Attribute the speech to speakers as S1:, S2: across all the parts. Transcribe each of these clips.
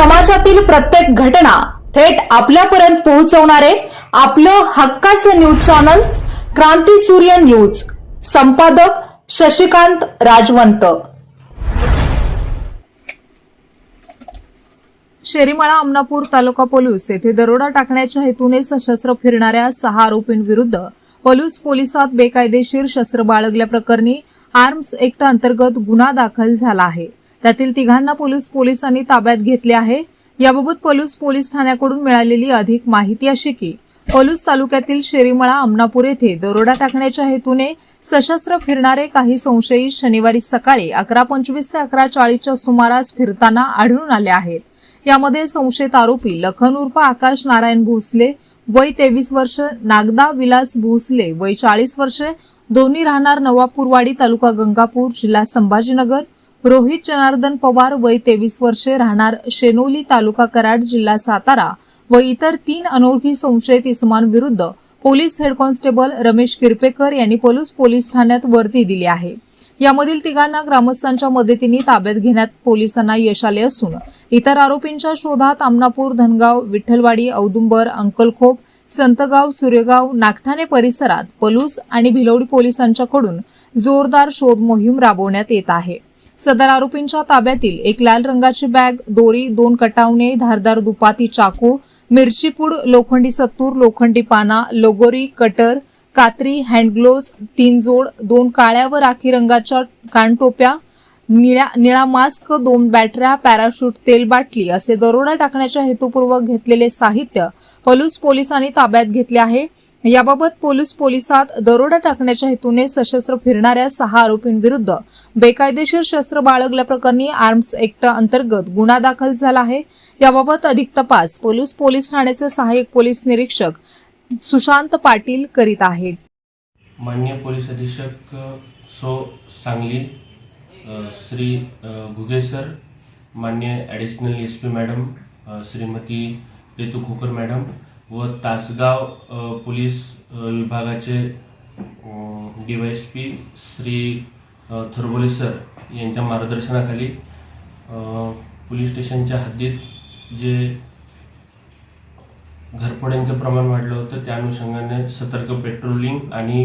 S1: समाजातील प्रत्येक घटना थेट आपल्यापर्यंत पोहोचवणारे आपलं हक्काचं न्यूज चॅनल क्रांती सूर्य न्यूज. संपादक शशिकांत राजवंत. शेरीमाळा अमनापूर तालुका पोलीस येथे दरोडा टाकण्याच्या हेतूने सशस्त्र फिरणाऱ्या सहा आरोपींविरुद्ध पलूस पोलिसात बेकायदेशीर शस्त्र बाळगल्याप्रकरणी आर्म्स एक्ट अंतर्गत गुन्हा दाखल झाला आहे. त्यातील तिघांना पोलीस पोलिसांनी ताब्यात घेतले आहे. याबाबत पलूस पोलीस ठाण्याकडून मिळालेली अधिक माहिती अशी की पलूस तालुक्यातील शेरीमळा अमनापूर येथे दरोडा टाकण्याच्या हेतूने सशस्त्र फिरणारे काही संशयित शनिवारी सकाळी अकरा पंचवीस ते अकरा चाळीसच्या सुमारास फिरताना आढळून आले आहेत. यामध्ये संशयित आरोपी लखन उर्फ आकाश नारायण भोसले वय तेवीस वर्ष नागदा विलास भोसले वय चाळीस वर्षे दोन्ही राहणार नवापूरवाडी तालुका गंगापूर जिल्हा संभाजीनगर रोहित जनार्दन पवार वय तेवीस वर्षे राहणार शेनोली तालुका कराड जिल्हा सातारा व इतर तीन अनोळखी संशयित इसमांविरुद्ध police head constable Ramesh Kirpekar यांनी पलूस पोलीस ठाण्यात वर्दी दिली आहे. यामधील तिघांना ग्रामस्थांच्या मदतीने ताब्यात घेण्यात पोलिसांना यश आले असून इतर आरोपींच्या शोधात आमनापूर धनगाव विठ्ठलवाडी औदुंबर अंकलखोप संतगाव सूर्यगाव नागठाणे परिसरात पलूस आणि भिलवडी पोलिसांच्याकडून जोरदार शोध मोहीम राबवण्यात येत आहे. सदर आरोपींच्या ताब्यातील एक लाल रंगाची बॅग दोरी दोन कटावणे धारदार दुपाती चाकू मिरचीपूड लोखंडी सत्तूर लोखंडी पाना लोगोरी कटर कात्री हँडग्लोव्ज तीन जोड दोन काळ्या व राखी रंगाच्या कानटोप्या निळ्या निळा मास्क दोन बॅटऱ्या पॅराशूट तेल बाटली असे दरोडा टाकण्याच्या हेतूपूर्वक घेतलेले साहित्य पलूस पोलिसांनी ताब्यात घेतले आहे. याबाबत पोलीस पोलिसात दरोडा टाकण्याच्या हेतूने सशस्त्र फिरणाऱ्या सहा आरोपींविरुद्ध बेकायदेशीर शस्त्र बाळगल्याप्रकरणी आर्म्स एक्ट अंतर्गत गुन्हा दाखल झाला आहे. याबाबत अधिक तपास पोलीस पोलीस ठाण्याचे सहाय्यक पोलीस निरीक्षक सुशांत पाटील करीत आहेत.
S2: मान्य पोलीस अधीक्षक सो सांगली श्री घुगे सर मान्य additional S P madam Shrimati Ritu Khokar madam व तासगाव पोलीस विभागाचे D Y S P Shri Tharbole sir यांच्या मार्गदर्शनाखाली पोलीस स्टेशनच्या हद्दीत जे घरफोड्यांचं प्रमाण वाढलं होतं त्या अनुषंगाने सतर्क पेट्रोलिंग आणि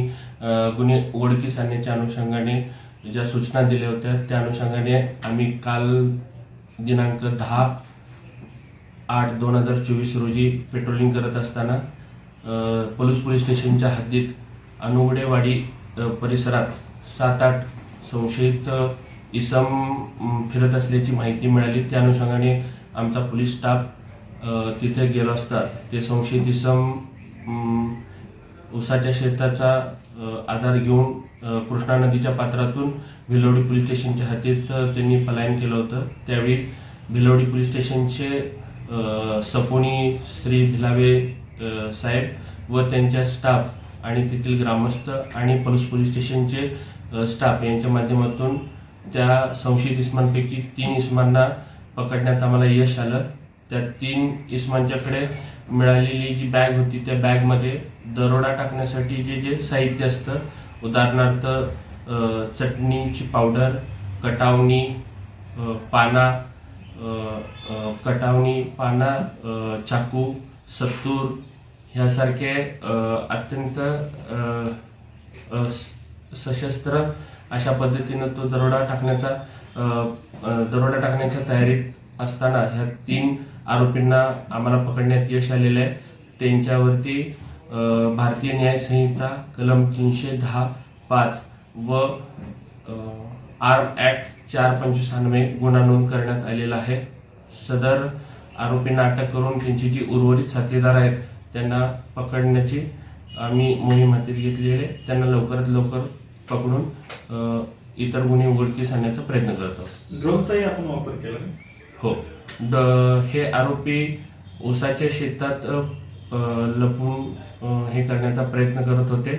S2: गुन्हे ओळखीस आणण्याच्या अनुषंगाने ज्या सूचना दिल्या होत्या त्या अनुषंगाने आम्ही काल दिनांक दहा आठ दोन हजार चोवीस रोजी पेट्रोलिंग करत असताना पलूस पोलीस स्टेशनच्या हद्दीत अनुगडेवाडी परिसरात सात आठ संशयित इसम फिरत असल्याची माहिती मिळाली. त्या अनुषंगाने आमचा पोलीस स्टाफ तिथे गेलो असता. ते संशयित इसम उसाच्या शेताचा आधार घेऊन कृष्णा नदीच्या पात्रातून भिलवडी पोलीस स्टेशनच्या हद्दीत त्यांनी पलायन केलं होतं. त्यावेळी भिलवडी पोलीस स्टेशनचे सपोनी श्री भिलावे साहेब व त्यांच्या स्टाफ आणि तेथील ग्रामस्थ आणि पलूस पोलीस स्टेशनचे स्टाफ यांच्या माध्यमातून त्या संशयित इस्मांपैकी तीन इस्मांना पकडण्यात आम्हाला यश आलं. त्या तीन इस्मांच्याकडे मिळालेली जी बॅग होती त्या बॅगमध्ये दरोडा टाकण्यासाठी जे जे साहित्य असतं उदाहरणार्थ चटणीची पावडर कटावणी पाना कटावणी पाना चाकू सत्तूर ह्यासारखे अत्यंत सशस्त्र अशा पद्धतीनं तो दरोडा टाकण्याचा दरोडा टाकण्याच्या तयारीत असताना ह्या तीन आरोपींना आम्हाला पकडण्यात यश आलेलं आहे. त्यांच्यावरती भारतीय न्याय संहिता कलम तीनशे दहा पाच व आर्म ॲक्ट चार पंचवीसान्वे गुन्हा नोंद करण्यात आलेला आहे. सदर आरोपींना अटक करून त्यांची जी उर्वरित साथीदार आहेत त्यांना पकडण्याची आम्ही मोहीम हाती घेतलेली आहे. त्यांना लवकरात लवकर पकडून इतर गुन्हे उघडकीस आणण्याचा प्रयत्न करतो.
S3: ड्रोनचाही आपण वापर केला?
S2: हो. हे आरोपी ऊसाच्या शेतात लपून हे करण्याचा प्रयत्न करत होते.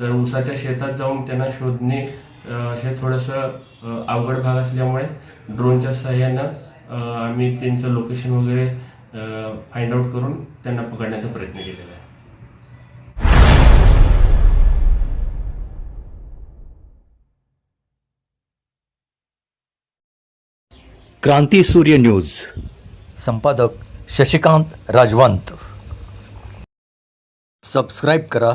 S2: तर ऊसाच्या शेतात जाऊन त्यांना शोधणे हे थोडंसं अवघड भाग असल्यामुळे ड्रोनच्या सहाय्यानं आम्ही त्यांचं लोकेशन वगैरे फाइंड आउट करून त्यांना पकडण्याचा प्रयत्न केलेला आहे.
S4: क्रांती सूर्य न्यूज. संपादक शशिकांत राजवंत. सबस्क्राईब करा